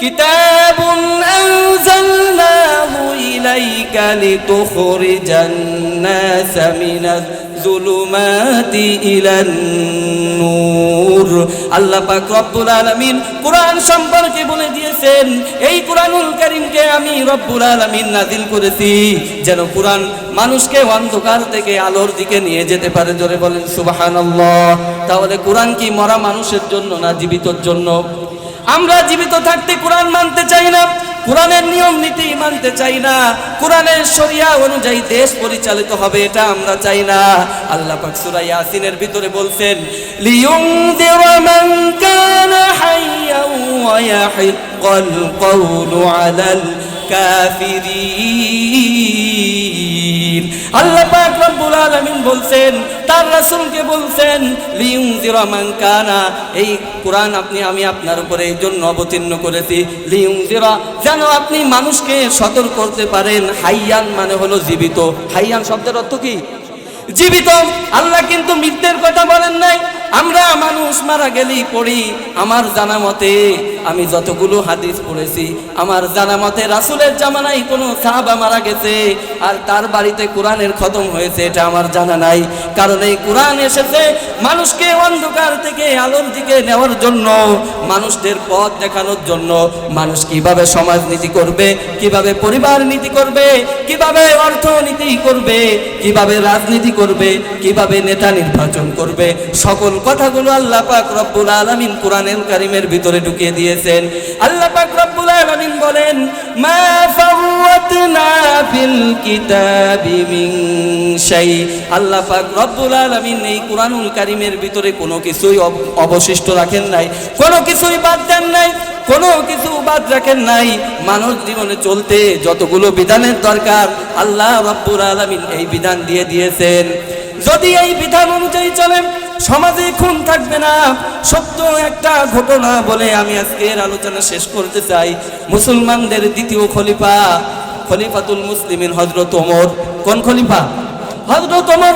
كتاب أنزلناه إليك لتخرج الناس من الظلمات إلى النور আল্লাহ পাক রব্বুল আলামিন কোরআন সম্পর্কে বলে দিয়েছেন এই কোরআনুল কারীমকে আমি রব্বুল আলামিন নাজিল করেছি যেন কোরআন মানুষকে অন্ধকার থেকে আলোর দিকে নিয়ে যেতে পারে জোরে বলেন সুবহানাল্লাহ তাহলে কোরআন কি মরা মানুষের জন্য না জীবিতর জন্য আমরা জীবিত থাকতে কোরআন মানতে চাই না, কোরআনের নিয়ম, নীতি মানতে চাই না, কোরআনের শরিয়া অনুযায়ী দেশ পরিচালিত হবে এটা আমরা চাই না। আল্লাহ পাক সূরা ইয়াসিনের ভিতরে বলছেন লিয়ুনযিরা মান কানা হাইয়া ওয়া ইয়াহিক্কাল আলাল কাফিরিন। আল্লাহ পাক রব্বুল আলামিন বলছেন, তার রাসূলকে বলছেন লিয়ুনযিরা মান কানা। এই কোরআন আপনি, আমি আপনার উপরে এই অবতীর্ণ করেছি। লিয়ুনযিরা যেন আপনি মানুষকে সতর্ক করতে পারেন। হাইয়ান মানে হলো জীবিত। হাইয়ান শব্দের অর্থ কি? জীবিত। আল্লাহ কিন্তু মৃত্যুর কথা বলেন নাই। আমরা মানুষ মারা গেলেই পড়ি। আমার জানা মতে, আমি যতগুলো হাদিস পড়েছি, আমার জানা মতে রাসুলের জামানায় কোনো সাহাবা মারা গেছে, আর তার বাড়িতে কোরআনের খতম হয়েছে, এটা আমার জানা নাই। কারণ এই কোরআন এসেছে মানুষকে অন্ধকার থেকে আলোর দিকে নেওয়ার জন্য, মানুষদের পথ দেখানোর জন্য। মানুষ কীভাবে সমাজনীতি করবে, কীভাবে পরিবার নীতি করবে, কীভাবে অর্থনীতি করবে, কীভাবে রাজনীতি করবে, কীভাবে নেতা নির্বাচন করবে, সকল কথাগুলো আল্লাহ পাক রব্বুল আলামিন কোরআনুল কারীমের ভিতরে ঢুকিয়ে দিয়েছেন। আল্লাহ পাক রব্বুল আলামিন বলেন, মা ফাওয়াতনা ফিল কিতাবি মিন শাই। আল্লাহ পাক রব্বুল আলামিন এই কোরআনুল কারীমের ভিতরে কোনো কিছুই অব- অবশিষ্ট রাখেন নাই, কোনো কিছুই বাদ দেন নাই, কোনো কিছু বাদ রাখেন নাই। মানুষ জীবনে চলতে যতগুলো বিধানের দরকার, আল্লাহ রব্বুল আলামিন এই বিধান দিয়ে দিয়েছেন। যদি এই বিধান অনুযায়ী চলেন সমাজে খুন থাকবে না। সত্য একটা ঘটনা বলে আমি আজকের আলোচনা শেষ করতে চাই। মুসলমানদের দ্বিতীয় খলিফা, খলিফাতুল মুসলিমিন হজরত ওমর। কোন খলিফা? হজরত ওমর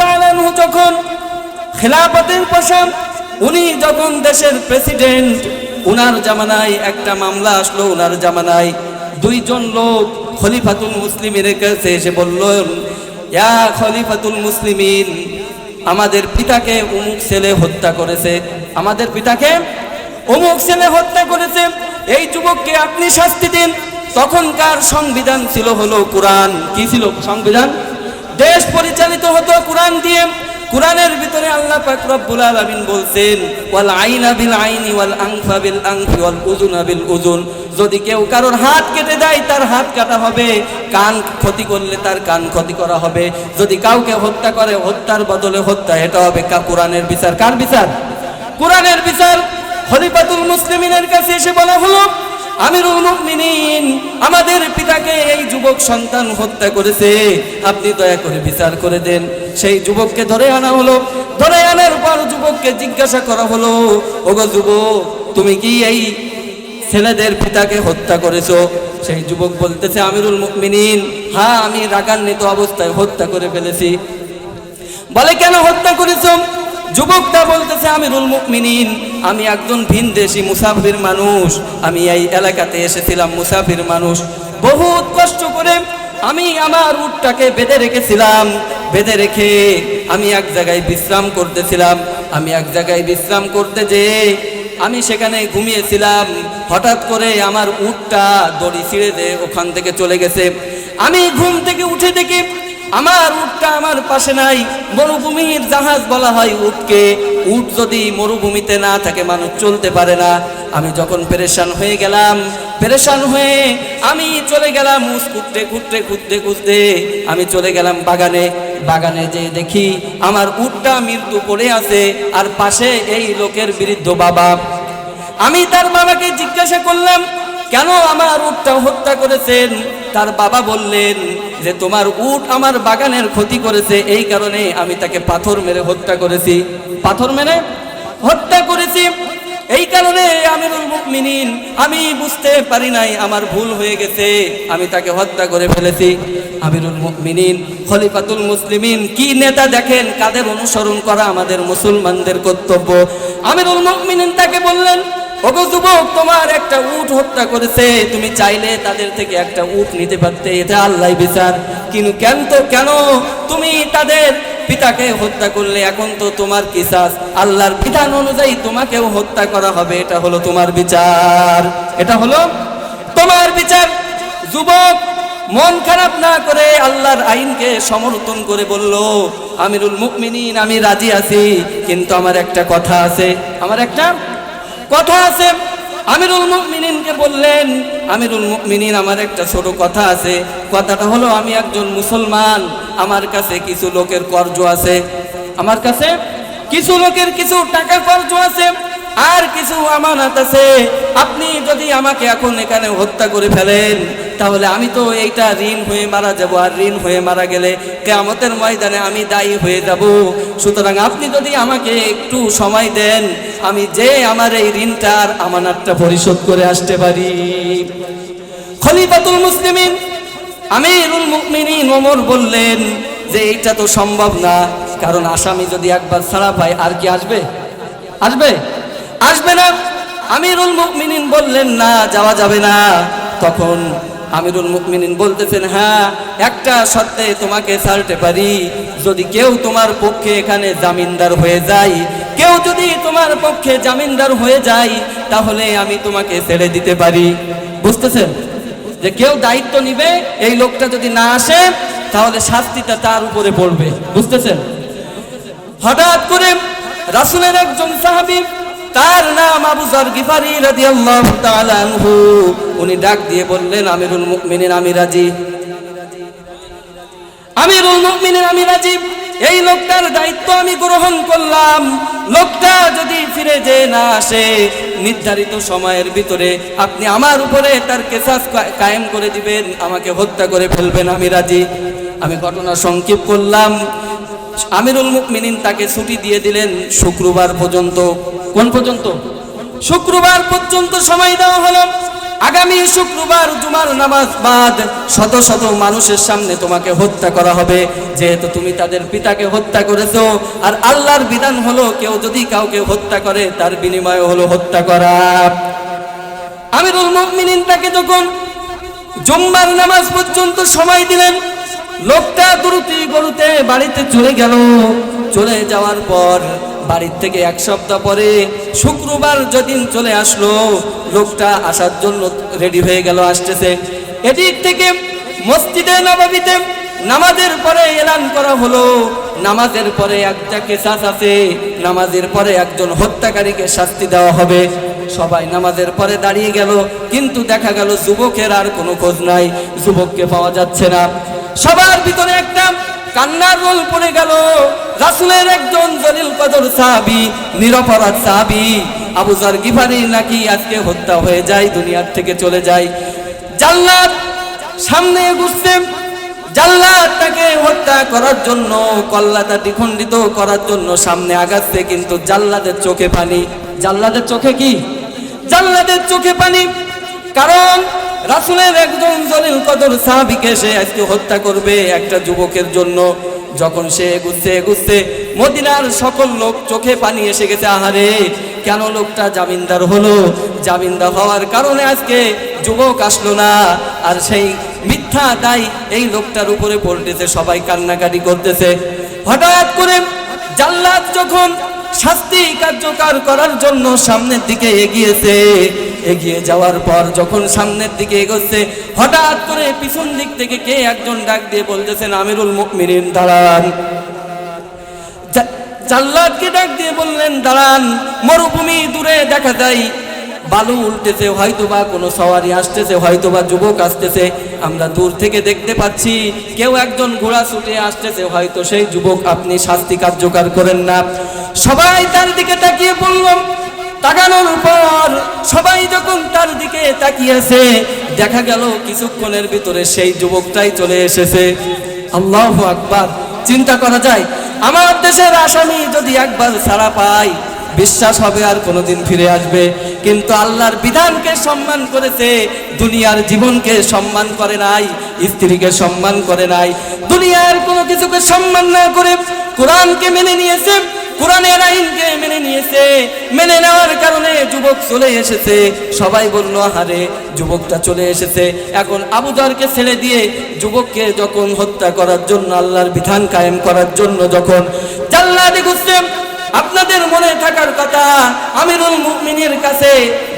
তাআলা আনহু যখন খেলাফতের পোশাক, উনি যখন দেশের প্রেসিডেন্ট, উনার জামানায় একটা মামলা আসলো, উনার জামানায় দুইজন লোক খলিফাতুল মুসলিমের কাছে এসে বলল ইয়া খলিফাতুল মুসলিমিন, আমাদের পিতাকে অমুক ছেলে হত্যা করেছে। আমাদের পিতাকে অমুক ছেলে হত্যা করেছে। এই যুবককে আপনি শাস্তি দিন। তখনকার সংবিধান ছিল হলো কোরআন। কি ছিল সংবিধান? দেশ পরিচালিত হতো কোরআন দিয়ে। কোরআনের ভিতরে আল্লাহ পাক রব্বুল আলামিন বলছেন, ওয়াল আইনা বিল আইনি ওয়াল আনফা বিল আনফি ওয়াল উযুনা বিল উযুন। যদি কেউ কারোর হাত কেটে দেয়, তার হাত কাটা হবে, কান ক্ষতি করলে তার কান ক্ষতি করা হবে। যদি কাউকে হত্যা করে, হত্যার বদলে হত্যা, এটা হবে কা, কোরআনের বিচার। কার বিচার? কোরআনের বিচার খলিফাতুল মুসলিমিনের কাছে এসে বলা হলো আমাদের পিতাকে এই যুবক সন্তান হত্যা করেছে। আপনি দয়া করে বিচার করে দেন। সেই যুবককে ধরে আনা হলো। ধরে আনার পর যুবককে জিজ্ঞাসা করা হলো, ওগো যুবক, তুমি কি এই ছেলেদের পিতাকে হত্যা করেছ? সেই যুবক বলতেছে, আমিরুল মুমিনিন হ্যাঁ আমি রাগান্বিত অবস্থায় হত্যা করে ফেলেছি। বলে, কেন হত্যা করেছ? যুবকটা বলতেছে, আমিরুল মুকমিনিন আমি একজন ভিনদেশি মুসাফির মানুষ। আমি এই এলাকাতে এসেছিলাম মুসাফির মানুষ। বহুত কষ্ট করে আমি আমার উটটাকে বেঁধে রেখেছিলাম, বেঁধে রেখে আমি এক জায়গায় বিশ্রাম করতেছিলাম। আমি এক জায়গায় বিশ্রাম করতে যেয়ে আমি সেখানে ঘুমিয়েছিলাম। হঠাৎ করে আমার উটটা দড়ি ছিঁড়ে দিয়ে ওখান থেকে চলে গেছে। আমি ঘুম থেকে উঠে দেখি আমার উটটা আমার পাশে নাই। মরুভূমির জাহাজ বলা হয় উটকে। উট যদি মরুভূমিতে না থাকে, মানুষ চলতে পারে না। আমি যখন পেরেশান হয়ে গেলাম, পেরেশান হয়ে আমি চলে গেলাম উস খুঁজতে খুঁজতে খুঁজতে খুঁজতে আমি চলে গেলাম বাগানে। বাগানে যে দেখি আমার উটটা মৃত্যু পড়ে আছে আর পাশে এই লোকের বৃদ্ধ বাবা। আমি তার বাবাকে জিজ্ঞাসা করলাম কেন আমার উটটা হত্যা করেছেন? তার বাবা বললেন যে, তোমার উট আমার বাগানের ক্ষতি করেছে, এই কারণে আমি তাকে পাথর মেরে হত্যা করেছি। পাথর মেরে হত্যা করেছি। এই কারণে আমিরুল মুমিনিন, আমি বুঝতে পারি নাই, আমার ভুল হয়ে গেছে, আমি তাকে হত্যা করে ফেলেছি। আমিরুল মুমিনিন, খলিফাতুল মুসলিমিন, কি নেতা দেখেন? কাদের অনুসরণ করা আমাদের মুসলমানদের কর্তব্য? আমিরুল মুমিনিন তাকে বললেন ওগো যুবক, তোমার একটা উট হত্যা করেছে। তুমি চাইলে তাদের থেকে একটা উট নিতে পারতে, এটা আল্লাহ বিচার। কিন্তু কেন তো কেন? তুমি তাদের পিতাকে হত্যা করলে, এখন তো তোমার কিসাস। আল্লাহর বিধান অনুযায়ী তোমাকেও হত্যা করা হবে, এটা হলো তোমার বিচার। এটা হলো তোমার বিচার। যুবক, মন খারাপ না করে আল্লাহর আইনকে সমর্থন করে বলল, আমিরুল মুকমিনিন আমি রাজি আছি। কিন্তু আমার একটা কথা আছে, আমার একটা কথা আছে। আমিরুল মুকমিনিনকে বললেন, আমিরুল মুকমিনিন আমার একটা ছোট কথা আছে। কথাটা হলো, আমি একজন মুসলমান, আমার কাছে কিছু লোকের কর্জ আছে। আমার কাছে কিছু লোকের কিছু টাকা কর্জ আছে, আর কিছু আমানত আছে। আপনি যদি আমাকে এখন এখানে হত্যা করে ফেলেন তাহলে আমি তো এইটা ঋণ হয়ে মারা যাব, আর ঋণ হয়ে মারা গেলে কেয়ামতের ময়দানে আমি দায়ী হয়ে যাব। সুতরাং আপনি যদি আমাকে একটু সময় দেন, আমি যে আমার এই ঋণটার আমানাতটা পরিশোধ করে আসতে পারি। খলিফাতুল মুসলিমিন আমিরুল মুকমিনিন ওমর বললেন, যে এইটা তো সম্ভব না, কারণ আসামি যদি একবার ছাড়া পায়, আর কি আসবে? আসবে? আসবে না। আমিরুল মুকমিনিন বললেন, না, যাওয়া যাবে না। তখন আমিরুল মুকমিনিন বলতেছেন হ্যাঁ একটা শর্তে তোমাকে ছাড়তে পারি। যদি কেউ তোমার পক্ষে এখানে জামিনদার হয়ে যায়, কেউ যদি তোমার পক্ষে জামিনদার হয়ে যায়, তাহলে আমি তোমাকে ছেড়ে দিতে পারি। বুঝতেছেন? যে কেউ দায়িত্ব নিবে, এই লোকটা যদি না আসে, তাহলে শাস্তিটা তার উপরে পড়বে। বুঝতেছেন? হঠাৎ করে রাসুলের একজন সাহাবী তার নাম আবু জর গিফারি রাদিয়াল্লাহু তাআলা আনহু। উনি ডাক দিয়ে বললেন, আমিরুল মুমিনিন, আমি রাজি। আমিরুল মুমিনিন, আমি রাজি। এই লোকটার দায়িত্ব আমি গ্রহণ করলাম। লোকটা যদি ফিরে যে না আসে, নির্ধারিত সময়ের ভিতরে আপনি আমার উপরে তার কেসাস কায়েম করে দিবেন, আমাকে হত্যা করে ফেলবেন, আমি রাজি। আমি ঘটনা সংক্ষেপ করলাম। আমিরুল মুকমিনিন তাকে ছুটি দিয়ে দিলেন শুক্রবার পর্যন্ত। কোন পর্যন্ত? শুক্রবার পর্যন্ত সময় দেওয়া হলো। আগামী শুক্রবার জুমার নামাজ বাদ শত শত মানুষের সামনে তোমাকে হত্যা করা হবে। যেহেতু তুমি তাদের পিতাকে হত্যা করেছ, আর আল্লাহর বিধান হলো কেউ যদি কাউকে হত্যা করে, তার বিনিময়ে হলো হত্যা করা। আমিরুল মুকমিনিন তাকে যখন জুম্মার নামাজ পর্যন্ত সময় দিলেন লোকটা দ্রুতি গরুতে বাড়িতে চলে গেল। চলে যাওয়ার পর বাড়ির থেকে এক সপ্তাহ পরে শুক্রবার যেদিন চলে আসলো, লোকটা আসার জন্য রেডি হয়ে গেল, আসতেছে। এদিক থেকে মসজিদে নবাবিতে নামাজের পরে এলান করা হলো। নামাজের পরে একটা কেসাস আছে, নামাজের পরে একজন হত্যাকারীকে শাস্তি দেওয়া হবে। সবাই নামাজের পরে দাঁড়িয়ে গেল, কিন্তু দেখা গেল যুবকের আর কোনো খোঁজ নাই। যুবককে পাওয়া যাচ্ছে না। সবার ভিতরে একটা কান্নার রোল পড়ে গেল। রাসুলের একজন জলিল কদর সাহাবি, নিরপরাধ সাহাবি আবুজার গিফারি নাকি আজকে হত্যা হয়ে যায়, দুনিয়ার থেকে চলে যায়। জাল্লাদ সামনে ঘুরছে। জাল্লাদ তাকে হত্যা করার জন্য, কল্লাটা দ্বিখণ্ডিত করার জন্য সামনে আগাচ্ছে, কিন্তু জাল্লাদের চোখে পানি। জাল্লাদের চোখে কি? জাল্লাদের চোখে পানি। কারণ রাসুলের একজন জলিল কদর সাহাবিকে সে আজকে হত্যা করবে একটা যুবকের জন্য। যখন সে এগুচ্ছে এগুচ্ছে, মদিনার সকল লোক চোখে পানি এসে গেছে, আহারে, কেন লোকটা জামিনদার হলো? জামিনদার হওয়ার কারণে আজকে যুবক আসলো না। আর সেই মিথ্যা তাই এই লোকটার উপরে পড়তেছে, সবাই কান্নাকাটি করতেছে। হঠাৎ করে জাল্লাদ যখন শাস্তি কার্যকর করার জন্য সামনের দিকে এগিয়েছে। এগিয়ে যাওয়ার পর যখন সামনের দিকে এগোচ্ছে, হঠাৎ করে পিছন দিক থেকে কে একজন ডাক দিয়ে বলতেছেন, আমিরুল মুকমিরিন দাঁড়ান। জাল্লাদকে ডাক দিয়ে বললেন, দাঁড়ান, মরুভূমি দূরে দেখা যায়। বালু উল্টেছে, হয়তোবা কোনো সওয়ারি আসতেছে, হয়তোবা যুবক আসতেছে। আমরা দূর থেকে দেখতে পাচ্ছি, কেউ একজন ঘোড়া ছুটে আসতেছে, হয়তো সেই যুবক আপনি শাস্তি কার্যকর করেন না। সবাই তার দিকে তাকিয়ে পড়লাম তাকানোর পর সবাই যখন তার দিকে তাকিয়েছে, দেখা গেল কিছুক্ষণের ভিতরে সেই যুবকটাই চলে এসেছে। আল্লাহ আকবার। চিন্তা করা যায়, আমার দেশের আসামি যদি একবার ছাড়া পায় বিশ্বাস হবে আর কোনোদিন ফিরে আসবে। কিন্তু আল্লাহর বিধানকে সম্মান করেছে, দুনিয়ার জীবনকে সম্মান করে নাই, স্ত্রীকে সম্মান করে নাই। দুনিয়ার কোনো কিছুকে সম্মান না করে কোরআনকে মেনে নিয়েছে, কোরআনের আইনকে মেনে নিয়েছে। মেনে নেওয়ার কারণে যুবক চলে এসেছে। সবাই বলল, আহারে, যুবকটা চলে এসেছে। এখন আবুদারকে ছেড়ে দিয়ে যুবককে যখন হত্যা করার জন্য, আল্লাহর বিধান কায়েম করার জন্য যখন জাল্লাদি ঘুরছে আপনাদের মনে থাকার কথা, আমিরুল মুমিনের কাছে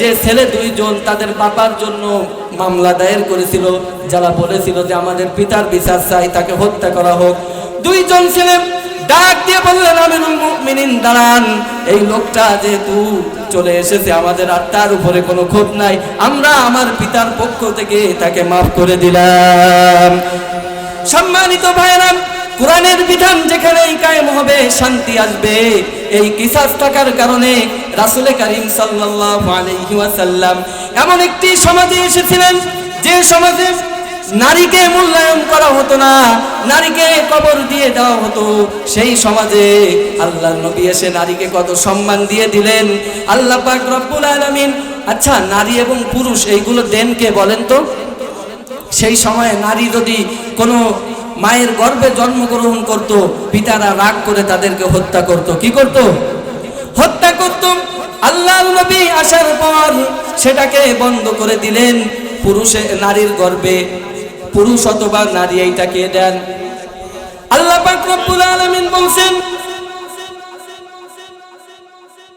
যে ছেলে দুইজন তাদের বাবার জন্য মামলা দায়ের করেছিল, যারা বলেছিল যে আমাদের পিতার বিচার চাই, তাকে হত্যা করা হোক। দুইজন ছেলে ডাক দিয়ে বললেন, আমিরুল মুমিনিন, দাঁড়ান। এই লোকটা যেহেতু চলে এসেছে, আমাদের আর তার উপরে কোনো ক্ষোভ নাই। আমরা আমার পিতার পক্ষ থেকে তাকে মাফ করে দিলাম। সম্মানিত ভাইরাম কোরআনের বিধান যেখানেই কায়েম হবে, শান্তি আসবে। এই কিসাস থাকার কারণে রাসুলে করিম ওয়াসাল্লাম এমন একটি সমাজে এসেছিলেন যে সমাজে নারীকে মূল্যায়ন করা হতো না, নারীকে কবর দিয়ে দেওয়া হতো। সেই সমাজে আল্লাহ নবী এসে নারীকে কত সম্মান দিয়ে দিলেন। আল্লাহ পাক রব্বুল আলামিন আচ্ছা নারী এবং পুরুষ, এইগুলো দেন কে বলেন তো? সেই সময়ে নারী যদি কোনো মায়ের গর্ভে জন্মগ্রহণ করত, পিতারা রাগ করে তাদেরকে হত্যা করত। কি করত? হত্যা করত। আল্লাহ নবী আসার পর সেটাকে বন্ধ করে দিলেন। পুরুষে নারীর গর্ভে, পুরুষ অথবা নারী এইটাকে দেন। আল্লাহ পাক রব্বুল আলামিন বলছেন